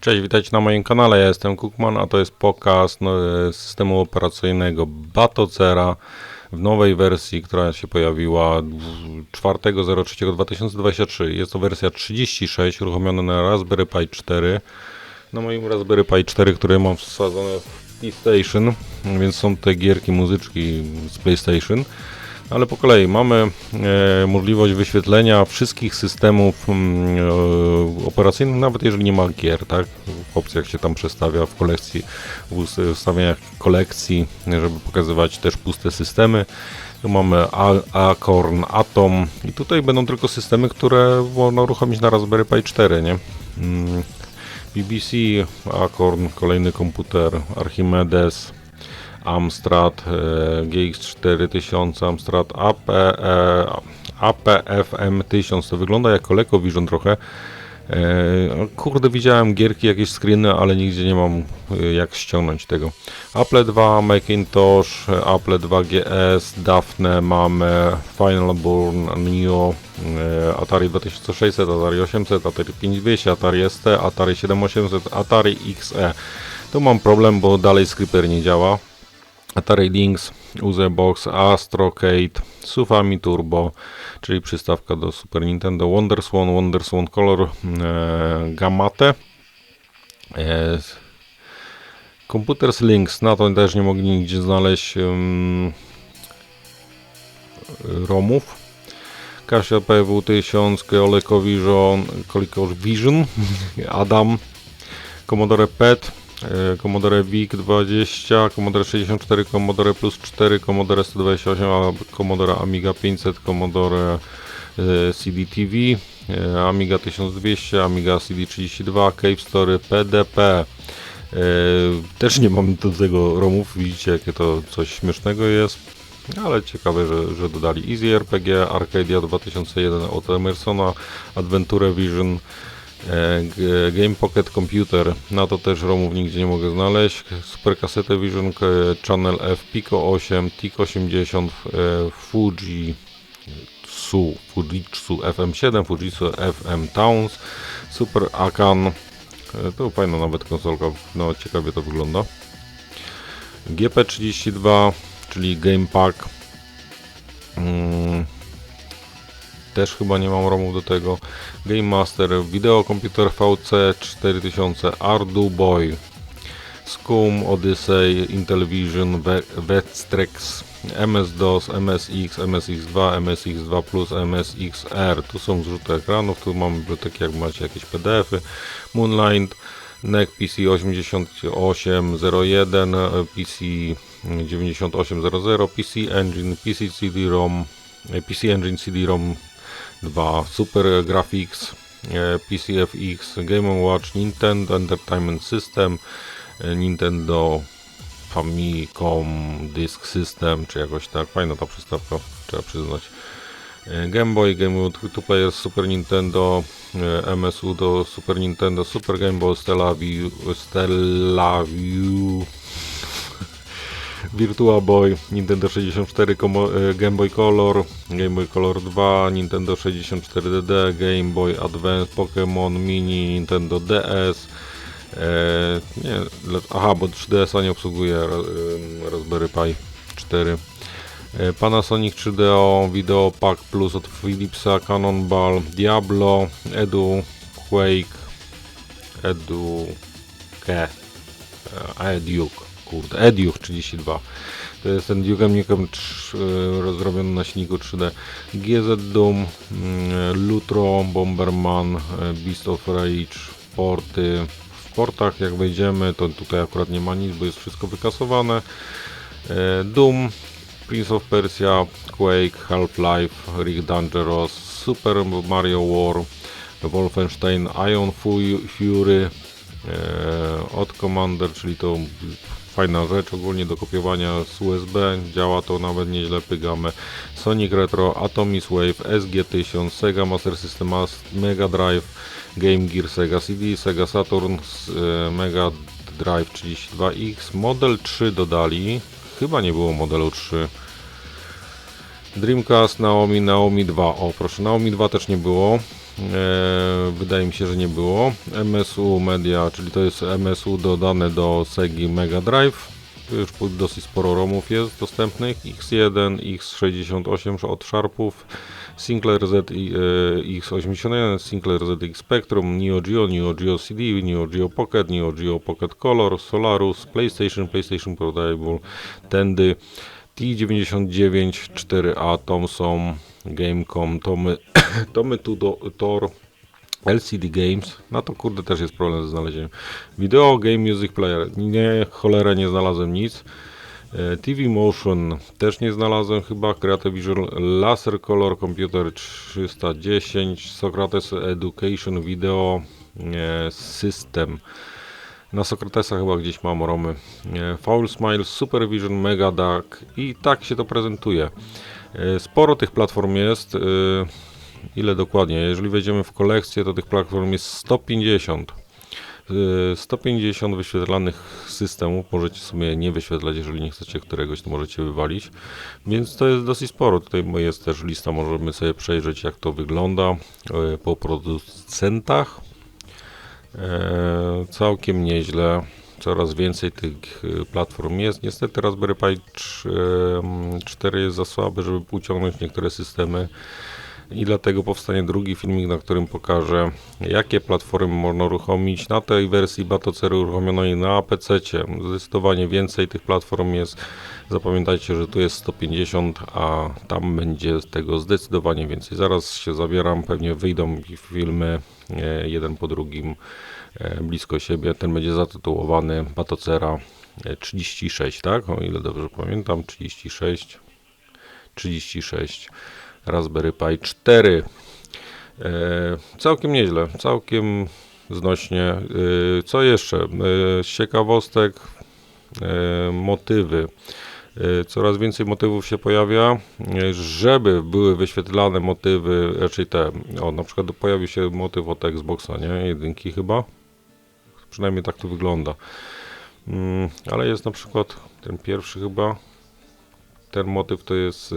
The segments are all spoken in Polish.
Cześć, witajcie na moim kanale, ja jestem Cookman, a to jest pokaz no, e, systemu operacyjnego Batocera w nowej wersji, która się pojawiła 4.03.2023. Jest to wersja 36, uruchomiona na Raspberry Pi 4. Na moim Raspberry Pi 4, który mam wsadzone w PlayStation, więc są te gierki, muzyczki z PlayStation. Ale po kolei mamy e, możliwość wyświetlenia wszystkich systemów mm, e, operacyjnych, nawet jeżeli nie ma gier, tak? W opcjach się tam przestawia w kolekcji, w ustawieniach kolekcji, żeby pokazywać też puste systemy. Tu mamy Acorn, Atom i tutaj będą tylko systemy, które można uruchomić na Raspberry Pi 4, nie? Mm, BBC, Acorn, kolejny komputer, Archimedes, Amstrad e, GX4000, Amstrad AP, e, APFM 1000. To wygląda jak ColecoVision trochę. E, kurde, widziałem gierki, jakieś screeny, ale nigdzie nie mam jak ściągnąć tego. Apple 2, Macintosh, Apple 2 GS, Daphne, mamy Final Burn, Neo, Atari 2600, Atari 800, Atari 5200, Atari ST, Atari 7800, Atari XE. Tu mam problem, bo dalej Scripper nie działa. Atari Lynx, Uzebox, Astrocade, Sufami Turbo, czyli przystawka do Super Nintendo, Wonderswan, Wonderswan Color, e, Gamate. E, Computers Lynx, na to też nie mogli nigdzie znaleźć um, ROMów. Kasia PW 1000, ColecoVision, ColecoVision, Adam, Commodore PET, Commodore VIC 20, Commodore 64, Commodore Plus 4, Commodore 128, Commodore Amiga 500, Commodore e, CD-TV, e, Amiga 1200, Amiga CD32, Cave Story, PDP. Też nie mam do tego ROMów, widzicie jakie to coś śmiesznego jest. Ale ciekawe, że, że dodali Easy RPG, Arcadia 2001 od Emersona, Adventure Vision, E, Game Pocket Computer, na to też ROMów nigdzie nie mogę znaleźć. Super Cassette Vision Channel F, Pico 8, TIC 80, e, Fuji Su, Fujitsu FM7, Fujitsu FM Towns, Super Akan, e, to fajna nawet konsolka, no ciekawie to wygląda. GP32, czyli Game Pack. Mm też chyba nie mam ROMów do tego. Game Master, Video Computer VC 4000, Ardu Boy, Scum, Odyssey, Intellivision, Vectrex, MS-DOS, MSX, MSX2, MSX2 Plus, MSXR. Tu są zrzuty ekranów, tu mamy biblioteki jak macie jakieś PDFy. Moonlight, NEC PC 8801, PC 9800, PC Engine, PC CD-ROM, PC Engine CD-ROM 2 Super Graphics, e, PCFX, Game Watch, Nintendo Entertainment System, e, Nintendo Famicom Disk System, czy jakoś tak, fajna ta przystawka, trzeba przyznać. E, Game Boy, Game Two Player, Super Nintendo, MSU do Super Nintendo, Super Game Boy, Stella View, Stella View Virtua Boy, Nintendo 64, e, Game Boy Color, Game Boy Color 2, Nintendo 64DD, Game Boy Advance, Pokémon Mini, Nintendo DS. E, nie, aha, bo 3DS-a nie obsługuje e, Raspberry Pi 4. E, Panasonic 3DO, Video Pack Plus od Philipsa, Cannonball, Diablo, Edu, Quake, Edu, Ke, Eduke kurde, Ediuch 32. To jest ten Duke rozrobiony na silniku 3D. GZ Doom, mm, Lutro, Bomberman, e, Beast of Rage, porty. W portach jak wejdziemy, to tutaj akurat nie ma nic, bo jest wszystko wykasowane. E, Doom, Prince of Persia, Quake, Half-Life, Rick Dangerous, Super Mario War, Wolfenstein, Ion Fury, e, od Commander, czyli to fajna rzecz ogólnie do kopiowania z USB, działa to nawet nieźle, pygamy. Sonic Retro, Atomis Wave, SG1000, Sega Master System, Mega Drive, Game Gear, Sega CD, Sega Saturn, e, Mega Drive 32X, Model 3 dodali, chyba nie było modelu 3. Dreamcast, Naomi, Naomi 2, o proszę, Naomi 2 też nie było. Wydaje mi się, że nie było. MSU Media, czyli to jest MSU dodane do Segi Mega Drive. Już dosyć sporo ROMów jest dostępnych. X1, X68 od Sharpów, Sinclair Z i, e, X81, Sinclair ZX Spectrum, Neo Geo, Neo Geo CD, Neo Geo Pocket, Neo Geo Pocket Color, Solarus, PlayStation, PlayStation Portable, Tendy, T99, 4A, Thomson, Gamecom, Tomy, Tomy Tudo, Tor, LCD Games, no to kurde też jest problem ze znalezieniem. Video Game Music Player, nie, cholera nie znalazłem nic. E, TV Motion też nie znalazłem chyba, Creative Visual, Laser Color Computer 310, Socrates Education Video e, System. Na Sokratesa chyba gdzieś mam romy. E, Foul Smile, Supervision, Mega Duck i tak się to prezentuje. E, Sporo tych platform jest. e, Ile dokładnie? Jeżeli wejdziemy w kolekcję, to tych platform jest 150. E, 150 wyświetlanych systemów. Możecie sobie nie wyświetlać, jeżeli nie chcecie któregoś, to możecie wywalić. Więc to jest dosyć sporo. Tutaj jest też lista, możemy sobie przejrzeć, jak to wygląda e, po producentach. E, całkiem nieźle. Coraz więcej tych e, platform jest. Niestety Raspberry Pi 3, em, 4 jest za słaby, żeby uciągnąć niektóre systemy. I dlatego powstanie drugi filmik, na którym pokażę, jakie platformy można uruchomić. Na tej wersji Batocery uruchomiono je na PC. Zdecydowanie więcej tych platform jest. Zapamiętajcie, że tu jest 150, a tam będzie tego zdecydowanie więcej. Zaraz się zabieram, pewnie wyjdą filmy e, jeden po drugim e, blisko siebie. Ten będzie zatytułowany Batocera e, 36, tak? O ile dobrze pamiętam, 36. 36 Raspberry Pi 4. E, całkiem nieźle, całkiem znośnie. E, co jeszcze? E, z ciekawostek, motywy. Coraz więcej motywów się pojawia, żeby były wyświetlane motywy, raczej te, o na przykład pojawił się motyw od Xboxa, nie? Jedynki chyba. Przynajmniej tak to wygląda. Mm, ale jest na przykład ten pierwszy chyba, ten motyw to jest y,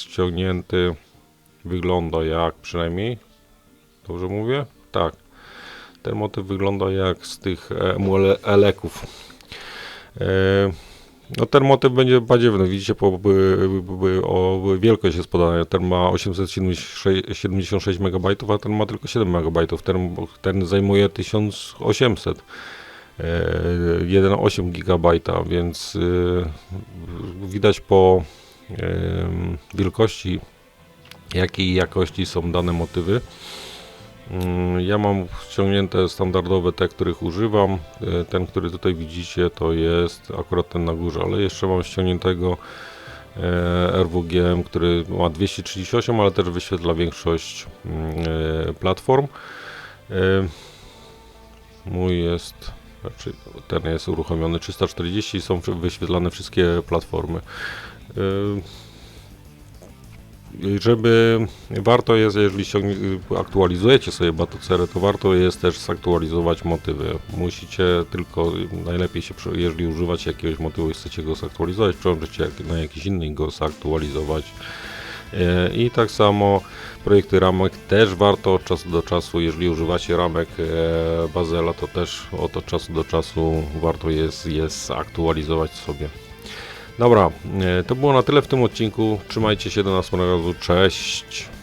ściągnięty, wygląda jak przynajmniej, dobrze mówię? Tak. Ten motyw wygląda jak z tych eleków. E, no ten motyw będzie badziewny, widzicie, by, o wielkość jest podana. Ten ma 876 MB, a ten ma tylko 7 MB. Ten, ten zajmuje 1800. e, 1,8 GB, więc y, widać po wielkości, jakiej jakości są dane motywy. Mm, Ja mam ściągnięte standardowe te, których używam. E, Ten, który tutaj widzicie, to jest akurat ten na górze, ale jeszcze mam ściągniętego e, RWGM, który ma 238, ale też wyświetla większość mm, e, platform. E, Mój jest, znaczy ten jest uruchomiony 340 i są wyświetlane wszystkie platformy. I Żeby warto jest, jeżeli aktualizujecie sobie Batocerę, to warto jest też zaktualizować motywy. Musicie tylko, najlepiej się, jeżeli używacie jakiegoś motywu i chcecie go zaktualizować, przełączyć na jakiś inny i go zaktualizować. E, I tak samo projekty ramek też warto od czasu do czasu, jeżeli używacie ramek e, Bazela, to też od czasu do czasu warto jest, jest aktualizować sobie. Dobra, e, to było na tyle w tym odcinku. Trzymajcie się do następnego razu. Cześć!